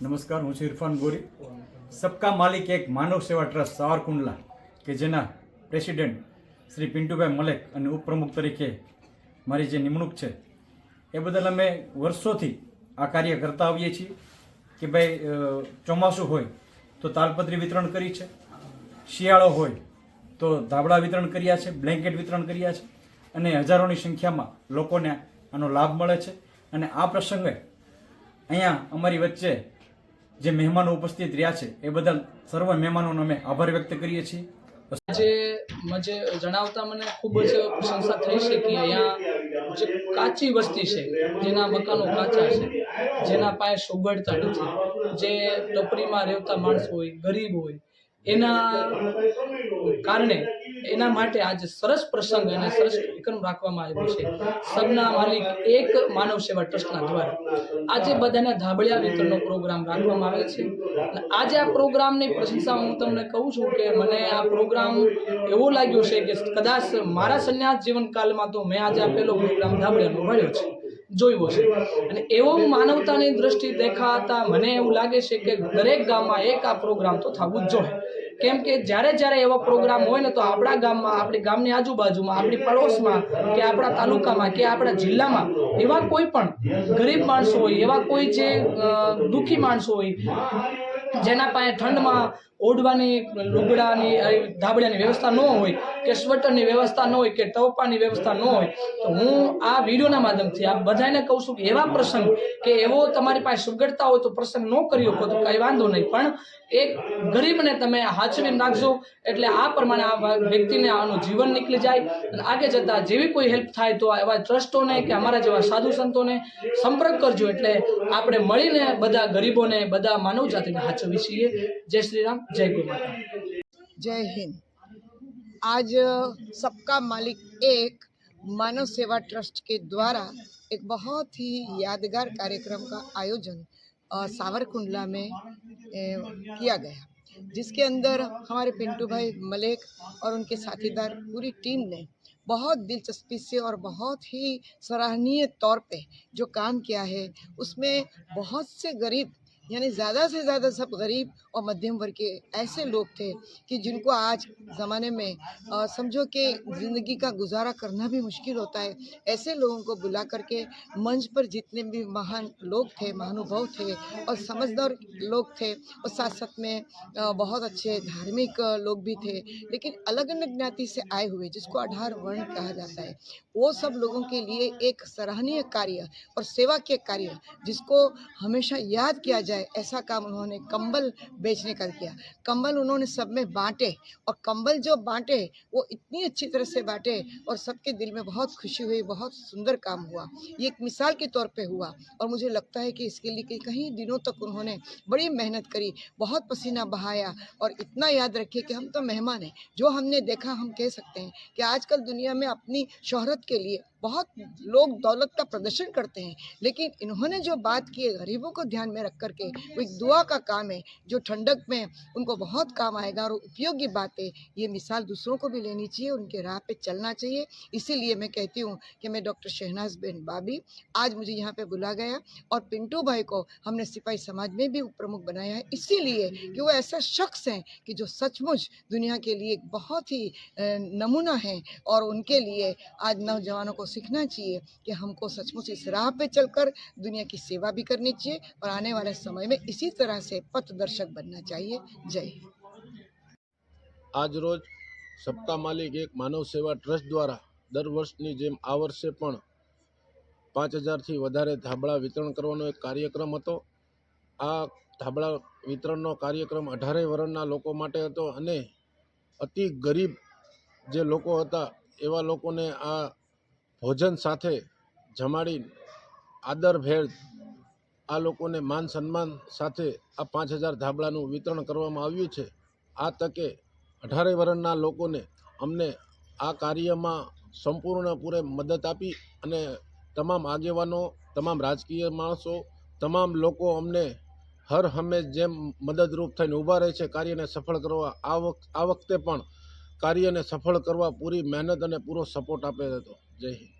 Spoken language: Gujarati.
નમસ્કાર, હું છું ઇરફાન ગોરી. સબકા માલિક એક માનવ સેવા ટ્રસ્ટ, સાવરકુંડલા, કે જેના પ્રેસિડેન્ટ શ્રી પિન્ટુભાઈ મલેક અને ઉપપ્રમુખ તરીકે મારી જે નિમણૂક છે, એ બદલ અમે વર્ષોથી આ કાર્ય કરતા આવીએ છીએ કે ભાઈ ચોમાસું હોય તો તાલપત્રી વિતરણ કરી છે, શિયાળો હોય તો ધાબળા વિતરણ કર્યા છે, બ્લેન્કેટ વિતરણ કર્યા છે અને હજારોની સંખ્યામાં લોકોને આનો લાભ મળે છે. અને આ પ્રસંગે અહીંયા અમારી વચ્ચે જે મહેમાનો ઉપસ્થિત રહ્યા છે, એ બદલ સર્વ મહેમાનોનો અમે આભાર વ્યક્ત કરીએ છીએ. જે મજે જણાવતા મને ખૂબ જ પ્રશંસા થઈ છે કે અહીંયા જે કાચી વસ્તી છે, જેના મકાનો કાચા છે, જેના પાસે સુગડતા નથી, જે ટપરીમાં રહેતા માણસ હોય, ગરીબ હોય એના કારણે એના માટે આજે સરસ પ્રસંગ અને સરસ વિક્રમ રાખવામાં આવ્યો છે. સબના માલિક એક માનવ સેવા ટ્રસ્ટના દ્વારા આજે બધાને ધાબળિયા વિતરણનો પ્રોગ્રામ રાખવામાં આવે છે. અને આજે આ પ્રોગ્રામની પ્રશંસા હું તમને કહું છું કે મને આ પ્રોગ્રામ એવો લાગ્યો છે કે કદાચ મારા સંન્યાસ જીવનકાલમાં તો મેં આજે આ પહેલો પ્રોગ્રામ ધાબળિયાનો મળ્યો છે. જોયો છે અને એવો માનવતાની દ્રષ્ટિ દેખાતા મને એવું લાગે છે કે દરેક ગામમાં એક આ પ્રોગ્રામ તો થવું જ જોઈએ. કેમ કે જ્યારે જ્યારે એવા પ્રોગ્રામ હોય ને તો આપણા ગામમાં, આપણી ગામની આજુબાજુમાં, આપણી પડોશમાં કે આપણા તાલુકામાં કે આપણા જિલ્લામાં એવા કોઈ પણ ગરીબ માણસો હોય, એવા કોઈ જે દુઃખી માણસો હોય જેના પાસે ઠંડમાં ઓઢવાની લુગડાની અ, ધાબળિયાની વ્યવસ્થા ન હોય કે સ્વેટરની વ્યવસ્થા ન હોય કે ટવપાની વ્યવસ્થા ન હોય તો હું આ વિડીયોના માધ્યમથી આ બધાને કહું છું કે એવા પ્રસંગ કે એવો તમારી પાસે સુગડતા હોય તો પ્રસંગ ન કરી શકો તો કંઈ વાંધો નહીં. પણ એક ગરીબને તમે હાચવી નાખજો એટલે આ પ્રમાણે આ વ્યક્તિને આનું જીવન નીકળી જાય. અને આગે જતાં જેવી કોઈ હેલ્પ થાય તો એવા ટ્રસ્ટોને કે અમારા જેવા સાધુ સંતોને સંપર્ક કરજો એટલે આપણે મળીને બધા ગરીબોને બધા માનવ चौबीस के लिए जय श्री राम जय गुरु माता। जय हिंद। आज सबका मालिक एक मानव सेवा ट्रस्ट के द्वारा एक बहुत ही यादगार कार्यक्रम का आयोजन सावरकुंडला में किया गया। जिसके अंदर हमारे पिंटू भाई मलिक और उनके साथीदार पूरी टीम ने बहुत दिलचस्पी से और बहुत ही सराहनीय तौर पे जो काम किया है, उसमें बहुत से गरीब यानी ज़्यादा से ज़्यादा सब गरीब और मध्यम वर्ग के ऐसे लोग थे कि जिनको आज ज़माने में समझो कि ज़िंदगी का गुजारा करना भी मुश्किल होता है। ऐसे लोगों को बुला करके मंच पर जितने भी महान लोग थे, महानुभाव थे और समझदार लोग थे और साथ साथ में बहुत अच्छे धार्मिक लोग भी थे, लेकिन अलग अलग ज्ञाति से आए हुए, जिसको आधार वर्ण कहा जाता है, वो सब लोगों के लिए एक सराहनीय कार्य और सेवा के कार्य, जिसको हमेशा याद किया जाए ऐसा काम उन्होंने कंबल बेचने का किया। कंबल उन्होंने सब में बांटे और कंबल जो बांटे, वो इतनी अच्छी तरह से बांटे और सबके दिल में बहुत खुशी हुई, बहुत सुंदर काम हुआ। ये एक मिसाल के तौर पे हुआ और मुझे लगता है कि इसके लिए कि कई दिनों तक उन्होंने बड़ी मेहनत करी, बहुत पसीना बहाया और इतना याद रखिए कि हम तो मेहमान हैं। जो हमने देखा, हम कह सकते हैं कि आजकल दुनिया में अपनी शोहरत के लिए बहुत लोग दौलत का प्रदर्शन करते हैं, लेकिन इन्होंने जो बात की है, गरीबों को ध्यान में रख करके वो एक दुआ का काम है, जो ठंडक में उनको बहुत काम आएगा और उपयोगी बात, ये मिसाल दूसरों को भी लेनी चाहिए, उनके राह पे चलना चाहिए। इसीलिए मैं कहती हूँ कि मैं डॉक्टर शहनाज बिन बाबी, आज मुझे यहाँ पे बुला गया और पिंटू भाई को हमने सिपाही समाज में भी प्रमुख बनाया है। इसीलिए कि वो ऐसा शख्स हैं कि जो सचमुच दुनिया के लिए एक बहुत ही नमूना है और उनके लिए आज नौजवानों को सीखना चाहिए कि हमको सचमुच इस राह पे चलकर दुनिया की सेवा भी करनी चाहिए और आने वाले समय में इसी तरह से पथ दर्शक बनना चाहिए जय हिंद આજ રોજ સપ્તાહ માલિક એક માનવ સેવા ટ્રસ્ટ દ્વારા દર વર્ષની જેમ આ વર્ષે પણ પાંચ હજારથી વધારે ધાબળા વિતરણ કરવાનો એક કાર્યક્રમ હતો આ ધાબળા વિતરણનો કાર્યક્રમ અઢારેય વર્ણના લોકો માટે હતો અને અતિ ગરીબ જે લોકો હતા એવા લોકોને આ ભોજન સાથે જમાડી આદરભેર આ લોકોને માન સન્માન સાથે આ પાંચ હજાર ધાબળાનું વિતરણ કરવામાં આવ્યું છે. આ તકે અઢારે વર્ષના લોકોને અમને આ કાર્યમાં સંપૂર્ણપૂરે મદદ આપી અને તમામ આગેવાનો, તમામ રાજકીય માણસો, તમામ લોકો અમને હર હંમેશ જેમ મદદરૂપ થઈને ઊભા રહે છે, કાર્યને સફળ કરવા આ વખત આ વખતે પણ કાર્યને સફળ કરવા પૂરી મહેનત અને પૂરો સપોર્ટ આપેલ હતો જય હિન્દ